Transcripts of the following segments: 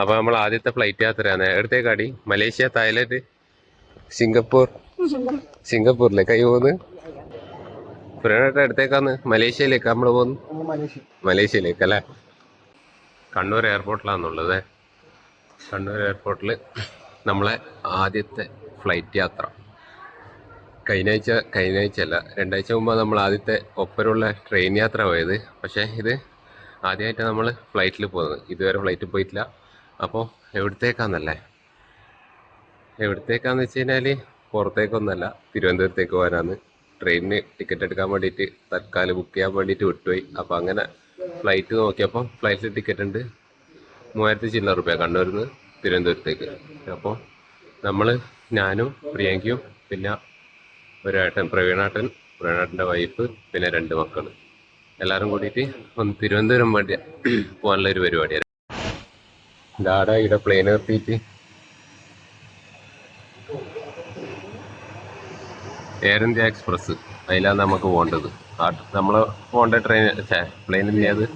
അപ്പൊ നമ്മൾ ആദ്യത്തെ ഫ്ലൈറ്റ് യാത്രയാണ്. എവിടത്തേക്കാടി മലേഷ്യ തായ്ലൻഡ് സിംഗപ്പൂർ. സിംഗപ്പൂരിലെ കൈ പോകുന്നു അടുത്തേക്കാന്ന് മലേഷ്യയിലേക്ക് നമ്മൾ പോകുന്നു മലേഷ്യയിലേക്ക് അല്ലേ? കണ്ണൂർ എയർപോർട്ടിലാണെന്നുള്ളത് കണ്ണൂർ എയർപോർട്ടിൽ നമ്മളെ ആദ്യത്തെ ഫ്ലൈറ്റ് യാത്ര. കഴിഞ്ഞ ആഴ്ച കഴിഞ്ഞ ആഴ്ച അല്ല രണ്ടാഴ്ച മുമ്പ് നമ്മൾ ആദ്യത്തെ ഒപ്പരുള്ള ട്രെയിൻ യാത്ര പോയത്. പക്ഷേ ഇത് ആദ്യമായിട്ട് നമ്മൾ ഫ്ലൈറ്റിൽ പോകുന്നത്. ഇതുവരെ ഫ്ലൈറ്റിൽ പോയിട്ടില്ല. അപ്പോൾ എവിടത്തേക്കാന്നല്ലേ? എവിടത്തേക്കാന്ന് വെച്ച് കഴിഞ്ഞാൽ പുറത്തേക്കൊന്നല്ല തിരുവനന്തപുരത്തേക്ക് പോകാനാണ് ട്രെയിനിന് ടിക്കറ്റ് എടുക്കാൻ വേണ്ടിയിട്ട് തൽക്കാലം ബുക്ക് ചെയ്യാൻ വേണ്ടിയിട്ട് വിട്ടുപോയി. അപ്പോൾ അങ്ങനെ ഫ്ലൈറ്റ് നോക്കിയപ്പോൾ ഫ്ലൈറ്റിൽ ടിക്കറ്റ് ഉണ്ട് മൂവായിരത്തി ചില്ലറ റുപ്യ കണ്ണൂരിൽ നിന്ന് തിരുവനന്തപുരത്തേക്ക്. അപ്പോൾ നമ്മൾ ഞാനും പ്രിയങ്കയും പിന്നെ ഒരേട്ടൻ പ്രവീണേട്ടൻ പ്രവീണേട്ടന്റെ വൈഫ് പിന്നെ രണ്ട് മക്കൾ എല്ലാവരും കൂടിയിട്ട് ഒന്ന് തിരുവനന്തപുരം വേണ്ടി പോകാനുള്ള ഒരു പരിപാടിയാണ് ഡാഡ ഇവിടെ പ്ലെയിൻ നിർത്തിയിട്ട് എയർ ഇന്ത്യ എക്സ്പ്രസ് അതിലാണ് നമുക്ക് പോകേണ്ടത് ആ നമ്മൾ പോകേണ്ട ട്രെയിൻ പ്ലെയിൻ എന്ത്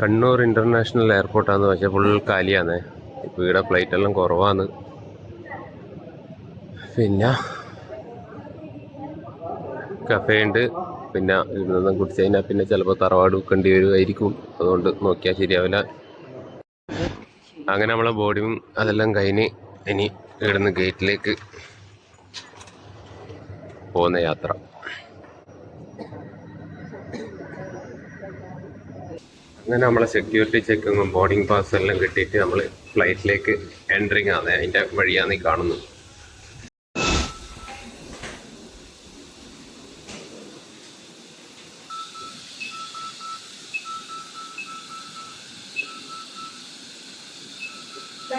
കണ്ണൂർ ഇന്റർനാഷണൽ എയർപോർട്ടാന്ന് പക്ഷേ ഫുൾ കാലിയാണ് ഇപ്പോൾ ഇവിടെ ഫ്ലൈറ്റ് എല്ലാം കുറവാണ് പിന്നെ കഫേ ഉണ്ട്. പിന്നെ ഇവിടെ നിന്നും കുടിച്ചു കഴിഞ്ഞാൽ പിന്നെ ചിലപ്പോൾ തറവാട് വെക്കേണ്ടി വരുമായിരിക്കും അതുകൊണ്ട് നോക്കിയാൽ ശരിയാവില്ല. അങ്ങനെ നമ്മളെ ബോഡിയും അതെല്ലാം കഴിഞ്ഞ് ഇനി ഇവിടുന്ന് ഗേറ്റിലേക്ക് പോകുന്ന യാത്ര. അങ്ങനെ നമ്മളെ സെക്യൂരിറ്റി ചെക്കിങ്ങും ബോർഡിംഗ് പാസ് എല്ലാം കിട്ടിയിട്ട് നമ്മൾ ഫ്ലൈറ്റിലേക്ക് എൻട്രിങ് ആണ്. അതിന്റെ വഴിയാണ് കാണുന്നു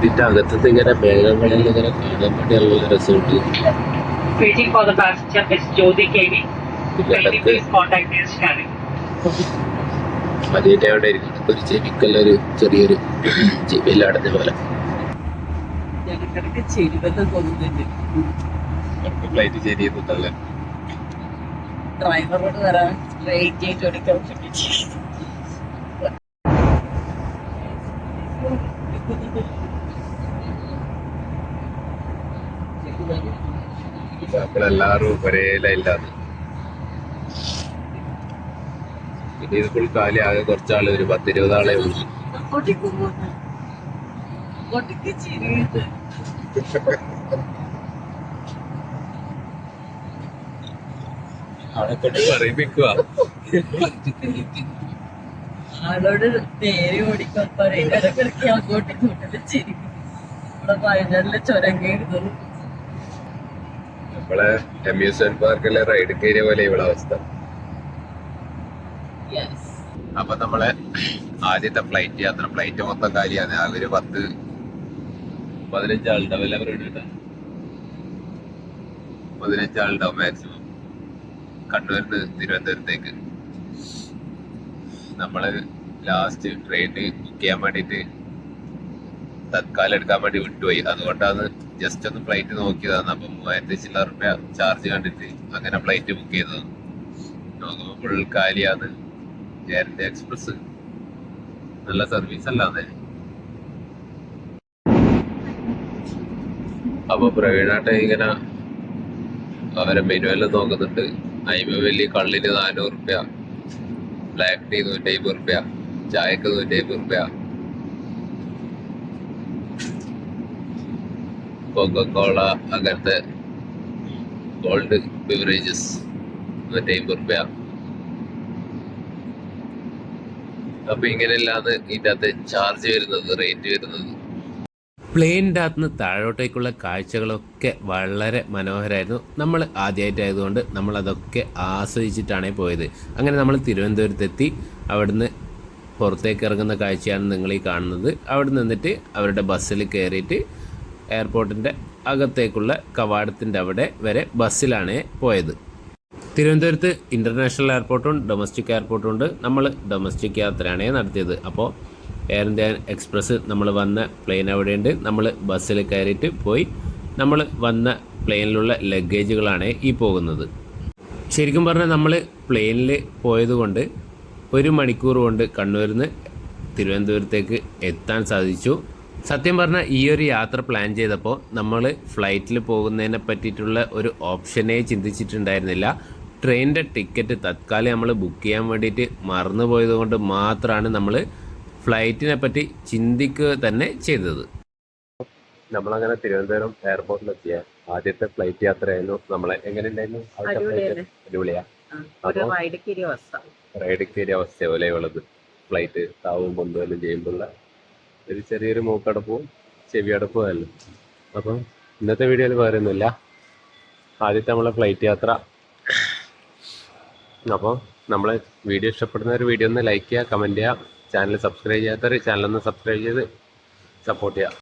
ഇതിന്റെ അകത്തത് ഇങ്ങനെ മേഘങ്ങളിൽ ഇങ്ങനെ കാണാൻ വേണ്ടി നല്ല രസമുണ്ട്. Waiting for the passenger is Jyoti KV. പിന്നെ Kindly ഇടയ്ക്ക് please contact me as Karen. അതിന്റെ അവിടെ ഇരിക്കുന്നത് ഒരു ചെറിയൊരു ചെവിയിൽ അടഞ്ഞ പോലെ. ഞങ്ങൾക്കിടയ്ക്ക് ചെരുവെന്ന് തോന്നുന്നുണ്ട്. ഫ്ലൈറ്റ് ശരിയെന്നല്ലേ ഡ്രൈവറോട് വരാൻ റേറ്റ് ആയിട്ട് വേണ്ടിയിട്ട് നമ്മളെല്ലാവരും ഒരേ ലൈനിലാണ് പിന്നെ ഇത് ഫുൾ കാലി ആകെ കുറച്ചാൾ ഒരു പത്തിരുപത് ആളെ ഉള്ളൂ. അവിടെ കൊണ്ട് പറയിപ്പിക്കുക ആളോട് നേരെ ഓടിക്കാൻ പറയും. ഇടക്കിടയ്ക്ക് അങ്ങോട്ടേക്ക് ഇങ്ങോട്ടും ചിരിക്കും ഇവിടെ വയനാട്ടിലെ ചുരം കയറുന്നത് നമ്മളെ അമ്യൂസ്മെന്റ് പാർക്കിലെ റൈഡ് കയറിയ പോലെ ഇവിടെ അവസ്ഥ. യെസ് അപ്പൊ നമ്മളെ ആദ്യത്തെ ഫ്ലൈറ്റ് യാത്ര ഫ്ലൈറ്റ് മൊത്തം കാര്യമാണ്. ആ ഒരു പത്ത് പതിനഞ്ചാളുണ്ടാവും എല്ലാവരും പതിനഞ്ചാളുണ്ടാവും മാക്സിമം കണ്ണൂരിൽ നിന്ന് തിരുവനന്തപുരത്തേക്ക്. നമ്മൾ ലാസ്റ്റ് ട്രെയിൻ ബുക്ക് ചെയ്യാൻ വേണ്ടിയിട്ട് തത്കാലം എടുക്കാൻ വേണ്ടി വിട്ടുപോയി. അതുകൊണ്ടാണ് ജസ്റ്റ് ഒന്ന് ഫ്ലൈറ്റ് നോക്കിയതാണ്. അപ്പൊ മൂവായിരത്തി ചില്ലറ റുപ്യ ചാർജ് കണ്ടിട്ട് അങ്ങനെ ഫ്ലൈറ്റ് ബുക്ക് ചെയ്തതാണ് നോക്കുമ്പോൾ ഫുൾ കാലിയാണ്. എയർ ഇന്ത്യ എക്സ്പ്രസ് നല്ല സർവീസ് അല്ലാതെ അപ്പൊ പ്രവീണാട്ടെ ഇങ്ങനെ അവരെ മെനുവെല്ലാം നോക്കുന്നുണ്ട്. അയിമ വലിയ കള്ളിന് നാനൂറ് റുപ്യ ബ്ലാക്ക് ടീ നൂറ്റി അമ്പത് റുപ്യ ചായക്ക് നൂറ്റി അമ്പത് റുപ്യ കൊക്കക്കോള അങ്ങനത്തെ ഗോൾഡ് ബിവറേജസ് നൂറ്റി അമ്പത് റുപ്യ അപ്പൊ ഇങ്ങനെയല്ലാതെ ഇതിന്റെ അകത്ത് ചാർജ് വരുന്നത് റേറ്റ് വരുന്നത്. പ്ലെയിനിന്റെ അകത്തുനിന്ന് താഴോട്ടേക്കുള്ള കാഴ്ചകളൊക്കെ വളരെ മനോഹരമായിരുന്നു നമ്മൾ ആദ്യമായിട്ടായതുകൊണ്ട് നമ്മളതൊക്കെ ആസ്വദിച്ചിട്ടാണ് പോയത്. അങ്ങനെ നമ്മൾ തിരുവനന്തപുരത്തെത്തി അവിടുന്ന് പുറത്തേക്ക് ഇറങ്ങുന്ന കാഴ്ചയാണ് നിങ്ങൾ ഈ കാണുന്നത്. അവിടെ നിന്നിട്ട് അവരുടെ ബസ്സിൽ കയറിയിട്ട് എയർപോർട്ടിന്റെ അകത്തേക്കുള്ള കവാടത്തിന്റെ അവിടെ വരെ ബസ്സിലാണ് പോയത്. തിരുവനന്തപുരത്ത് ഇന്റർനാഷണൽ എയർപോർട്ടും ഡൊമസ്റ്റിക് എയർപോർട്ടും ഉണ്ട്. നമ്മൾ ഡൊമസ്റ്റിക് യാത്രയാണ് നടത്തിയത്. അപ്പോൾ എയർ ഇന്ത്യ എക്സ്പ്രസ് നമ്മൾ വന്ന പ്ലെയിൻ അവിടെയുണ്ട്. നമ്മൾ ബസ്സിൽ കയറിയിട്ട് പോയി. നമ്മൾ വന്ന പ്ലെയിനിലുള്ള ലഗേജുകളാണ് ഈ പോകുന്നത്. ശരിക്കും പറഞ്ഞാൽ നമ്മൾ പ്ലെയിനിൽ പോയതുകൊണ്ട് ഒരു മണിക്കൂർ കൊണ്ട് കണ്ണൂരിൽ നിന്ന് തിരുവനന്തപുരത്തേക്ക് എത്താൻ സാധിച്ചു. സത്യം പറഞ്ഞാൽ ഈ ഒരു യാത്ര പ്ലാൻ ചെയ്തപ്പോൾ നമ്മൾ ഫ്ലൈറ്റിൽ പോകുന്നതിനെ പറ്റിയിട്ടുള്ള ഒരു ഓപ്ഷനെ ചിന്തിച്ചിട്ടുണ്ടായിരുന്നില്ല. ട്രെയിനിന്റെ ടിക്കറ്റ് തത്കാലം നമ്മൾ ബുക്ക് ചെയ്യാൻ വേണ്ടിയിട്ട് മറന്നു പോയതുകൊണ്ട് മാത്രമാണ് നമ്മൾ ഫ്ലൈറ്റിനെ പറ്റി ചിന്തിക്കുക തന്നെ ചെയ്തത്. നമ്മളങ്ങനെ തിരുവനന്തപുരം എയർപോർട്ടിലെത്തിയ ആദ്യത്തെ ഫ്ലൈറ്റ് യാത്രയായിരുന്നു നമ്മളെ. എങ്ങനെയുണ്ടായിരുന്നു അടിപൊളിയാ. അവസ്ഥ റൈഡ് കയറിയ അവസ്ഥ. പോലെ ഉള്ളത് ഫ്ലൈറ്റ് താവും പൊന്തുവല്ലും ചെയ്യുമ്പോഴുള്ള ഒരു ചെറിയൊരു മൂക്കടപ്പും ചെവിയടപ്പും അല്ല അപ്പം ഇന്നത്തെ വീഡിയോയിൽ പറയുന്നില്ല ആദ്യത്തെ നമ്മളെ ഫ്ലൈറ്റ് യാത്ര. അപ്പോൾ നമ്മളെ വീഡിയോ ഇഷ്ടപ്പെടുന്ന ഒരു വീഡിയോ ഒന്ന് ലൈക്ക് ചെയ്യുക കമന്റ് ചെയ്യുക. ചാനൽ സബ്സ്ക്രൈബ് ചെയ്യാത്തവർ ചാനൽ ഒന്ന് സബ്സ്ക്രൈബ് ചെയ്ത് സപ്പോർട്ട് ചെയ്യുക.